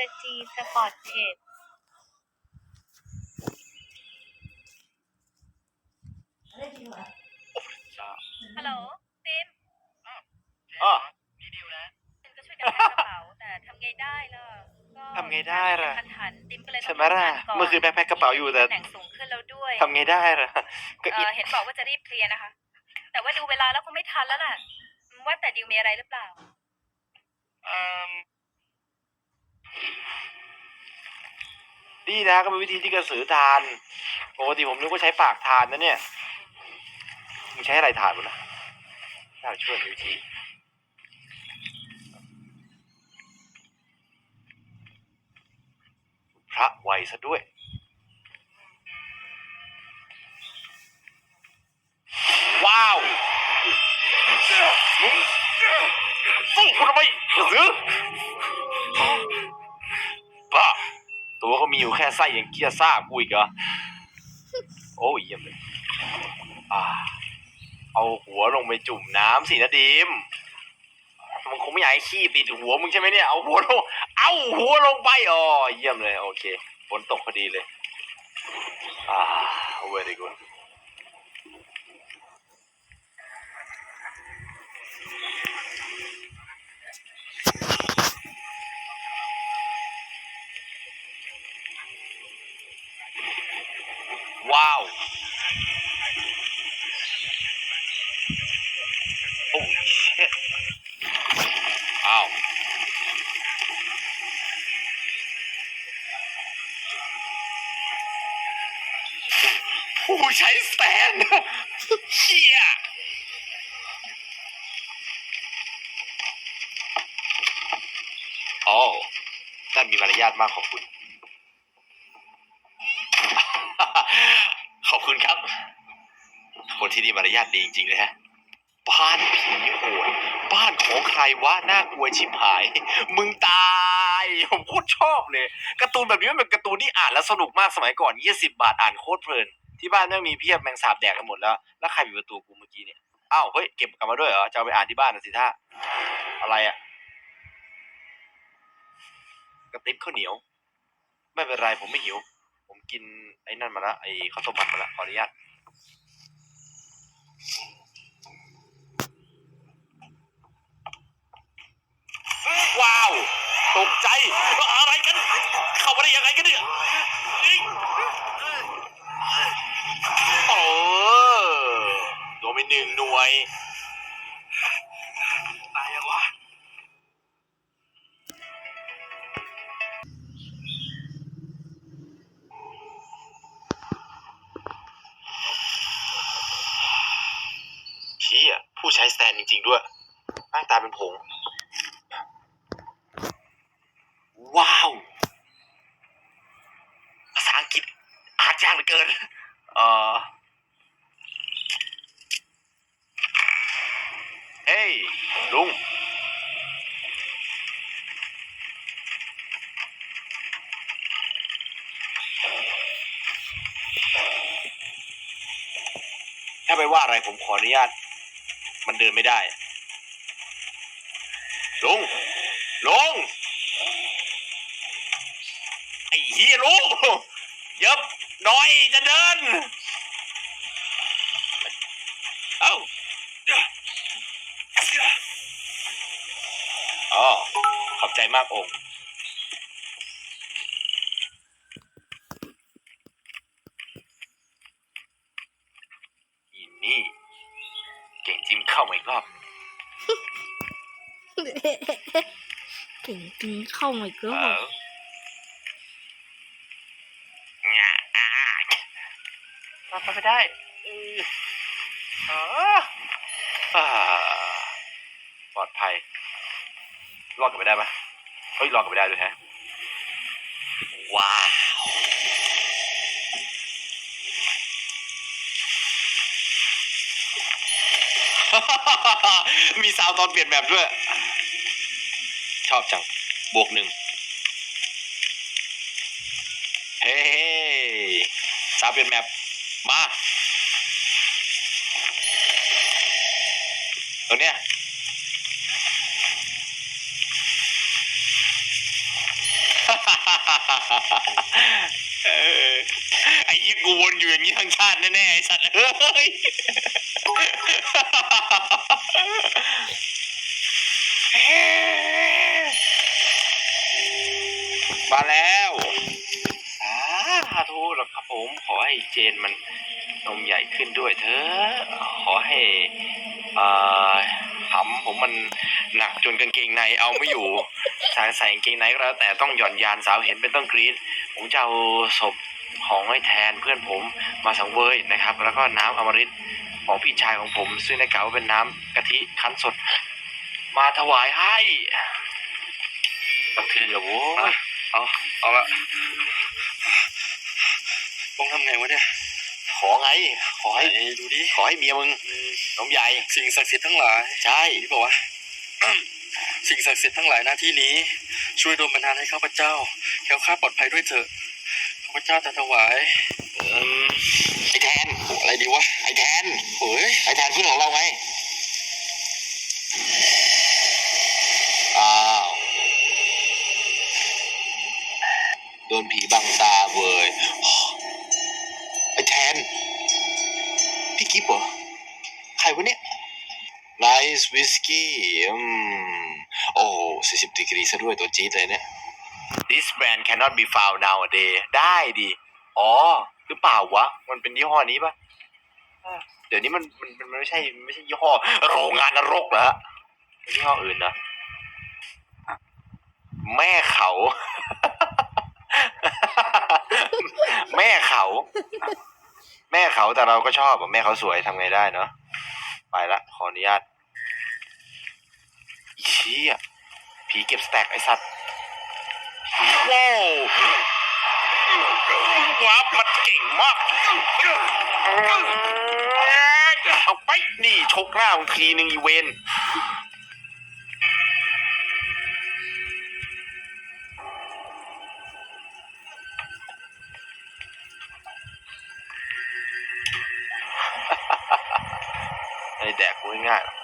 จะจีสปอร์ตเทรดฮัลโหลติมอ๋อติมก็ช่วยกันแพ็คกระเป๋า แต่ทำไงได้ล่ะก็ทำไงได้ล่ะทันหันติมก็เลยต้ใช่องไหมล่ะทำงานก่เมื่อคืนแม่แพ็คกระเป๋าอยู่แต่ตำแหน่งสูงขึ้นแล้วด้วยทำไงได้ล่ะก็เออิดอเห็นบอกว่าจะรีบเคลียร์นะคะ แต่ว่าดูเวลาแล้วคงไม่ทันแล้วล่ะ ว่าแต่ดิวมีอะไรหรือเปล่าดี นี่นะก็เป็นวิธีที่กระสือทาน ปกติผมนึกว่าใช้ปากทานนะเนี่ยมึงใช้อะไรทานวะนะน่าช่วยวิธีพระไวซะด้วย ว้าวมึงสู้กูทำไมกระสือ มีอยู่แค่ไส้อย่างเกียซ่ากูอีกเหรอ โอ้ยเยี่ยมเลยอ่าเอาหัวลงไปจุ่มน้ำสินะดิมมันคงไม่อยากให้ขี้ติดหัวมึงใช่ไหมเนี่ย เอาหัวลง เอาหัวลงไปอ๋อเยี่ยมเลย โอเคฝนตกพอดีเลย อ่า very good ว้าวโอ้ shit อ้าวผู้ใช้สแตนเชี่ยโอ้นั่นมีมารยาทมากขอบคุณ ขอบ คนที่นี่มารยาทดีจริงๆเลยฮะ บ้านผีโหดบ้านของใครวะน่ากลัวชิบหาย มึงตายผมโคตรชอบเลยการ์ตูนแบบนี้มันเป็นการ์ตูนที่อ่านแล้วสนุกมากสมัยก่อน20บาทอ่านโคตรเพลิน ที่บ้านแม่งมีเพียบแมงสาบแดกกันหมดแล้ว แล้วใครปิดประตูกูเมื่อกี้เนี่ยอ้าวเฮ้ยเก็บกลับมาด้วยเหรอจะเอาไปอ่านที่บ้านนะสิท่าอะไรอะกระติบข้าวเหนียว ไม่เป็นไรผมไม่หิว ผมกินไอ้นั่นมาละไอ้ข้าวต้มมัดมาละขออนุญาตว้าวตกใจอะไรกัน เข้ามาได้ยังไงกันเนี่ยโอ้โดนไปหนึ่งหน่วย จริงๆด้วยร่างตาเป็นผง ว้าว ภาษาอังกฤษอ่านยากเหลือเกิน เออเฮ้ยลุงถ้าไปว่าอะไรผมขออนุญาต มันเดินไม่ได้ลุงลุงไอ้เฮียลุงเยับน้อยจะเดิน เอ้าอ๋อขอบใจมากองค์อีนี่ เก่งจิมเข้ามาอีกรอบ เก่งจริงเข้ามาอีกเอแล้วอมาไปไม่ได้ออเออ่าปลอดภัย รอดกันไปได้ปะเฮ้ยรอดกันไปได้ด้วยแฮะ ว้าวมีซาวตอนเปลี่ยนแบบด้วย ชอบจัง บวกหนึ่งเฮ้ยซาวเปลี่ยนแมปมาตรงเนี้ยไอ้เหี้ยกูวนอยู่อย่างนี้ทั้งชาติแน่ๆไอ้สัตว์เอ้ย มาแล้วสาธุหรอกครับผม ขอให้เจนมันนมใหญ่ขึ้นด้วยเถอะขอให้อ่าหำผมมันหนักจนกางเกงในเอาไม่อยู่ใส่ใส่กางเกงในก็แล้วแต่ต้องหย่อนยานสาวเห็นเป็นต้องกรีดผมจะเอาศพของไอ้แทนเพื่อนผมมาสังเวยนะครับ แล้วก็น้ำอมฤตของพี่ชายของผมซึ่งในเก่าเป็นน้ำกะทิคั้นสด มาถวายให้สักทีละโว้ เอาเอาละต้องทำไงวะเนี่ย ขอไง ขอให้ไอ้ดูดิขอให้เมียมึงนมใหญ่ สิ่งศักดิ์สิทธิ์ทั้งหลายใช่นี่บอกว่า สิ่งศักดิ์สิทธิ์ทั้งหลายหน้าที่นี้ ช่วยดลบันดาลให้ข้าพเจ้าแคล้วคลาดปลอดภัยด้วยเถอะข้าพเจ้าจะถวายอืมไอ้แทนอะไรดีวะไอ้แทนเฮ้ยไอ้แทนเพื่อนของเราไง โดนผีบังตาเว้ยไอ้แทน พี่กิฟเหรอ ใครวะเนี่ยไ i ซ์วิสกี้อืมโอ้สี่สิบดีกรีซะด้วยตัวจี๊ดเลยเนี่ย This brand cannot be found nowadays ได้ดิ อ๋อ หรือเปล่าวะ มันเป็นยี่ห้อนี้ปะเดี๋ยวนี้มันมันมันไม่ใช่ไม่ใช่ยี่ห้อ โรงงานนรกแล้วเป็นยี่ห้ออื่นนะ แม่เขา แม่เขา แม่เขาแต่เราก็ชอบอะแม่เขาสวยทำไงได้เนาะไปละขออนุญาตอีเชี้อะผีเก็บสแต็กไอสัตว์ว้าวว้าบมันเก่งมากเอาไปนี่ชกหน้ามึงทีหนึ่งอีเวน ง่ายๆหรอก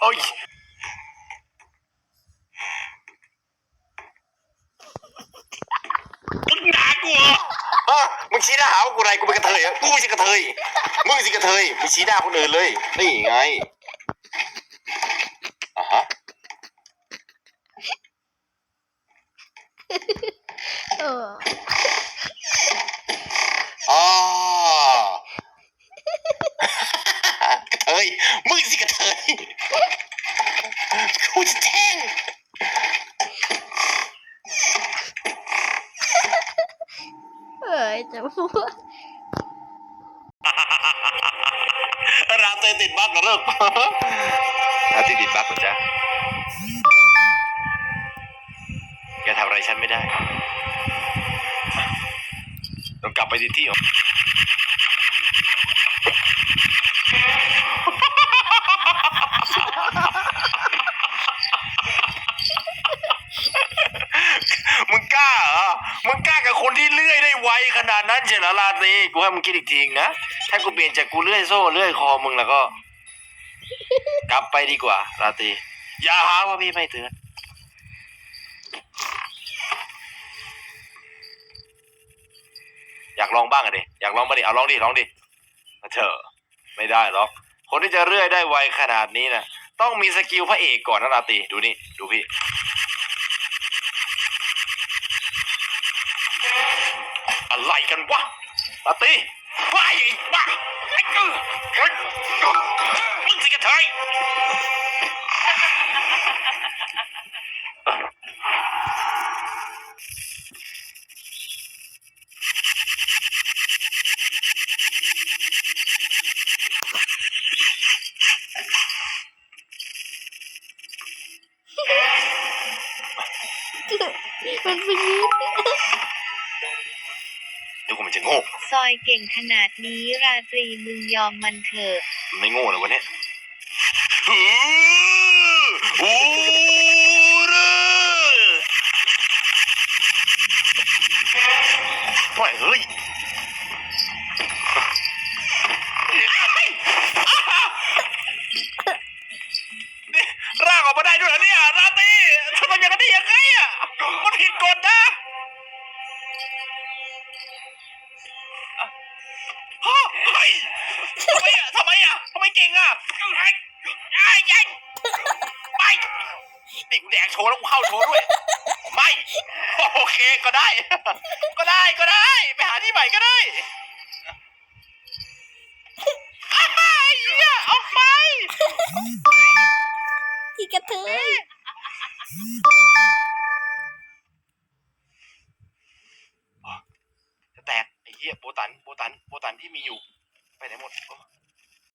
โอ้ยมึงด่ากูเหรอฮะมึงชี้หน้าหาว่ากูอะไรกูเป็นกระเทยเหรอะกูไม่ใช่กระเทยมึงสิกระเทยมึงชี้หน้าคนอื่นเลยนี่ไงอะฮะเออ อ๋อกระเท ยมึงสิกระเทยกูจะแท่งเอ้ยจะพูดราเตติดบั๊กนะเลิกราเตติดบั๊กเหรอจ๊ะแกทำอะไรฉันไม่ได้ ต้องกลับไปที่ที่ของมึงกล้าเหรอ มึงกล้ากับคนที่เลื่อยได้ไวขนาดนั้น เฉยเหรอลาตรีกูให้มึงคิดอีกทีนะ ถ้ากูเปลี่ยนจากกูเลื่อยโซ่เลื่อยคอมึงแล้วก็ กลับไปดีกว่าลาตรีอย่าหาว่าพี่ไม่เตือนอยากลองบ้างอะดิอยากลองมาดิเอาลองดิลองดิมาเถอะไม่ได้หรอก คนที่จะเลื่อยได้ไวขนาดนี้นะต้องมีสกิลพระเอกก่อนนะลาตรีดูนี่ ดูพี่ ลาตรีว้ายไอ้บ้าไอ้กื อยเก่งขนาดนี้ราตรีมึงยอมมันเถอะ ไม่โง่เลยวะเนี่ยฮือฮูเร่ไม่เฮ้ยนี่ร่างออกมาได้ด้วยเหรอเนี่ยราตรีทำไมอย่างนั้นได้ยังไงอะมันผิดกกดนะ งอะไอ้ไอ้ยัยไปนี่กูแดกโชว์แล้วกูเข้าโชว์ด้วย ไม่ โอเคก็ได้ ก็ได้ก็ได้ ไปหาที่ใหม่ก็ได้อ้าวไอ้เหี้ยเอาไปที่กระเทยจะแตกไอ้เหี้ยโบตันโบตันโบตันที่มีอยู่ ไปไหนหมดโอ้